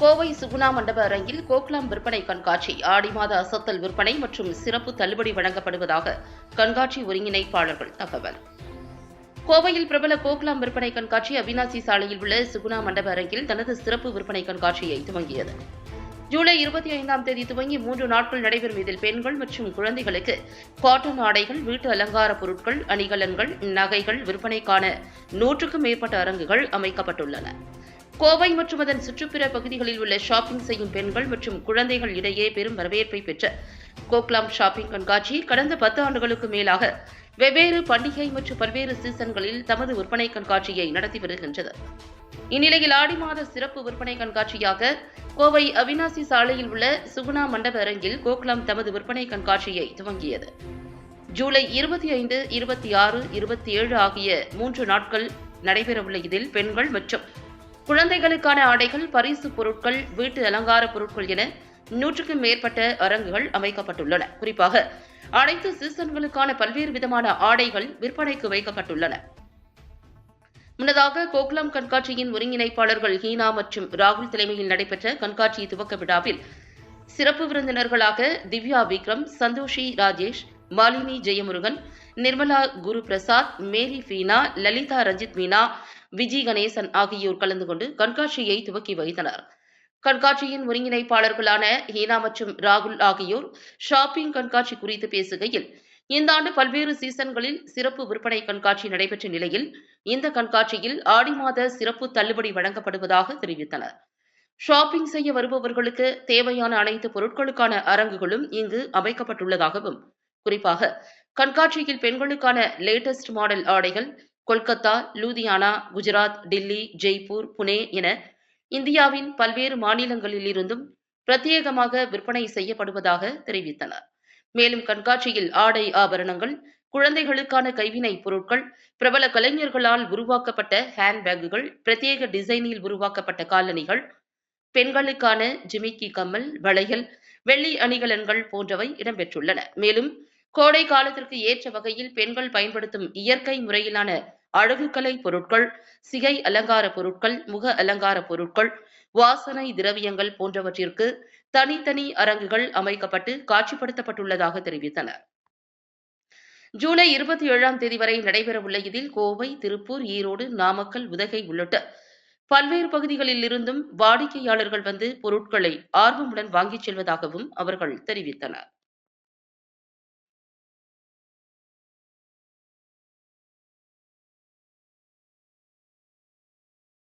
கோவை சுகுணா மண்டப அரங்கில் கோக்லாம் விற்பனை கண்காட்சி ஆடி மாத அசத்தல் விற்பனை மற்றும் சிறப்பு தள்ளுபடி வழங்கப்படுவதாக கண்காட்சி ஒருங்கிணைப்பாளர்கள் தகவல். கோவையில் பிரபல கோக்லாம் விற்பனை கண்காட்சி அவினாசி சாலையில் உள்ள சுகுணா மண்டப அரங்கில் தனது சிறப்பு விற்பனை கண்காட்சியை துவங்கியது. ஜூலை இருபத்தி ஐந்தாம் தேதி துவங்கி மூன்று நாட்கள் நடைபெறும் இதில் பெண்கள் மற்றும் குழந்தைகளுக்கு காட்டன் ஆடைகள் வீட்டு அலங்கார பொருட்கள் அணிகலன்கள் நகைகள் விற்பனைக்கான நூற்றுக்கும் மேற்பட்ட அரங்குகள் அமைக்கப்பட்டுள்ளன. கோவை மற்றும் அதன் சுற்றுப்புற பகுதிகளில் உள்ள ஷாப்பிங் செய்யும் பெண்கள் மற்றும் குழந்தைகள் இடையே பெரும் வரவேற்பை பெற்ற கோக்லாம் ஷாப்பிங் கண்காட்சி கடந்த பத்து ஆண்டுகளுக்கு மேலாக வெவ்வேறு பண்டிகை மற்றும் பல்வேறு சீசன்களில் தமது விற்பனை கண்காட்சியை நடத்தி வருகின்றது. இந்நிலையில் ஆடி மாத சிறப்பு விற்பனை கண்காட்சியாக கோவை அவினாசி சாலையில் உள்ள சுகுணா மண்டப அரங்கில் கோக்லாம் தமது விற்பனை கண்காட்சியை துவங்கியது. ஜூலை இருபத்தி ஐந்து இருபத்தி ஆறு இருபத்தி ஏழு ஆகிய மூன்று நாட்கள் நடைபெறவுள்ள இதில் பெண்கள் மற்றும் குழந்தைகளுக்கான ஆடைகள் பரிசு பொருட்கள் வீட்டு அலங்கார பொருட்கள் என நூற்றுக்கும் மேற்பட்ட அரங்குகள் அமைக்கப்பட்டுள்ளன. குறிப்பாக அனைத்து சீசன்களுக்கான பல்வேறு விதமான ஆடைகள் விற்பனைக்கு வைக்கப்பட்டுள்ளன. முன்னதாக கோகுலம் கண்காட்சியின் ஒருங்கிணைப்பாளர்கள் ஹீனா மற்றும் ராகுல் தலைமையில் நடைபெற்ற கண்காட்சி துவக்க விழாவில் சிறப்பு விருந்தினர்களாக திவ்யா விக்ரம் சந்தோஷி ராஜேஷ் மாலினி ஜெயமுருகன் நிர்மலா குரு பிரசாத் மேரி ஃபீனா லலிதா ரஞ்சித் மீனா விஜி கணேசன் ஆகியோர் கலந்து கொண்டு கண்காட்சியை துவக்கி வைத்தனர். கண்காட்சியின் ஒருங்கிணைப்பாளர்களான ஹீனா மற்றும் ராகுல் ஆகியோர் ஷாப்பிங் கண்காட்சி குறித்து பேசுகையில் இந்த ஆண்டு பல்வேறு சீசன்களில் சிறப்பு விற்பனை கண்காட்சி நடைபெற்ற நிலையில் இந்த கண்காட்சியில் ஆடி மாத சிறப்பு தள்ளுபடி வழங்கப்படுவதாக தெரிவித்தனர். ஷாப்பிங் செய்ய வருபவர்களுக்கு தேவையான அனைத்து பொருட்களுக்கான அரங்குகளும் இங்கு அமைக்கப்பட்டுள்ளதாகவும் குறிப்பாக கண்காட்சியில் பெண்களுக்கான லேட்டஸ்ட் மாடல் ஆடைகள் கொல்கத்தா லூதியானா குஜராத் டில்லி ஜெய்ப்பூர் புனே என இந்தியாவின் பல்வேறு மாநிலங்களிலிருந்தும் பிரத்யேகமாக விற்பனை செய்யப்படுவதாக தெரிவித்தனர் மேலும் கண்காட்சியில் ஆடை ஆபரணங்கள் குழந்தைகளுக்கான கைவினைப் பொருட்கள் பிரபல கலைஞர்களால் உருவாக்கப்பட்ட ஹேண்ட்பேக்குகள் பிரத்யேக டிசைனில் உருவாக்கப்பட்ட காலணிகள் பெண்களுக்கான ஜிமிக்கி கம்மல் வளையல் வெள்ளி அணிகலன்கள் போன்றவை இடம்பெற்றுள்ளன. மேலும் கோடை காலத்திற்கு ஏற்ற வகையில் பெண்கள் பயன்படுத்தும் இயற்கை முறையிலான அழகுக்கலை பொருட்கள் சிகை அலங்கார பொருட்கள் முக அலங்கார பொருட்கள் வாசனை திரவியங்கள் போன்றவற்றிற்கு தனித்தனி அரங்குகள் அமைக்கப்பட்டு காட்சிப்படுத்தப்பட்டுள்ளதாக தெரிவித்தனர். ஜூலை இருபத்தி ஏழாம் தேதி வரை நடைபெறவுள்ள இதில் கோவை திருப்பூர் ஈரோடு நாமக்கல் உதகை உள்ளிட்ட பல்வேறு பகுதிகளில் இருந்தும் வாடிக்கையாளர்கள் வந்து பொருட்களை ஆர்வமுடன் வாங்கிச் செல்வதாகவும் அவர்கள் தெரிவித்தனர்.